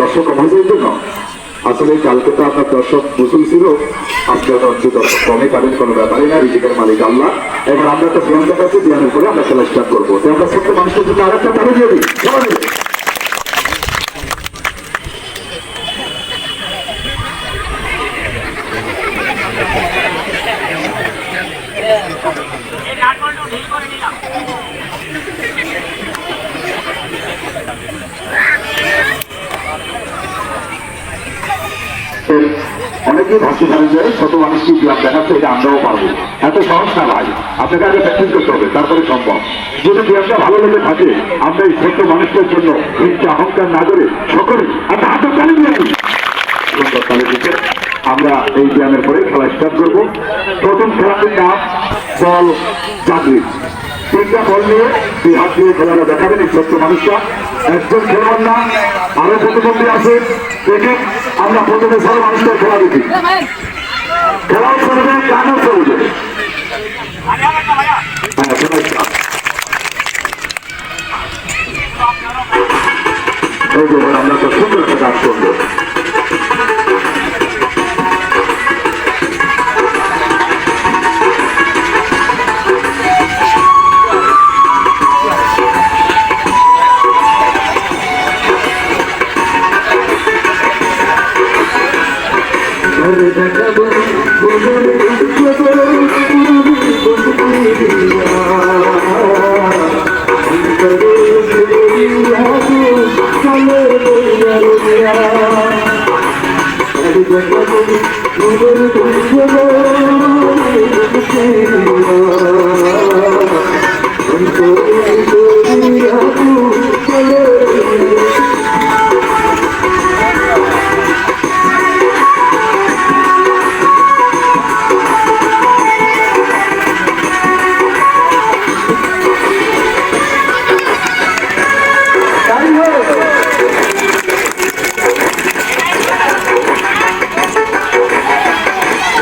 দর্শক কম হয়েছে এই জন্য আসলে কালকে তো আপনার দর্শক মুসুল ছিল। আজকে হচ্ছে দর্শক কমে পাবেন, কোনো ব্যাপারই না। রিজিকের মালিক আল্লাহ। এবার আমরা তো বিয়ান দেখাচ্ছি বিয়ানের পরে আমরা খেলা স্টার্ট করব। তো আমরা সত্য মানুষের জন্য আরেকটা দিয়ে দিই। অনেকেই ভাবতে পারেন যে ছোট মানুষকে ব্যায়াম দেখাচ্ছে? এটা আমরাও পারব। এত সহজ না ভাই। আপনাকে আগে প্র্যাকটিস করতে হবে, তারপরে সম্ভব। যদি ব্যায়ামটা ভালো লেগে থাকে, আমরা এই ছোট্ট মানুষদের জন্য হিংসা অহংকার না করে সকলে আমরা হাতে তালি দিয়ে দিই। সুন্দর তালি দিতে আমরা এই ব্যায়ামের পরে খেলা স্টার্ট করব। প্রথম খেলাটির নাম বল চাকরি তিনটা বল নিয়ে দুই হাত দিয়ে খেলাটা দেখাবেন এই ছোট্ট মানুষটা। একজন খেলোয়াড় না, আরও প্রতিবন্ধী আছে। দেখে, আমরা প্রথমে সব মানুষটার খেলা দেখি। খেলাও চলবে গানও চলবে এই আমরা তো সুন্দর একটা গান করব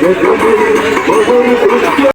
Good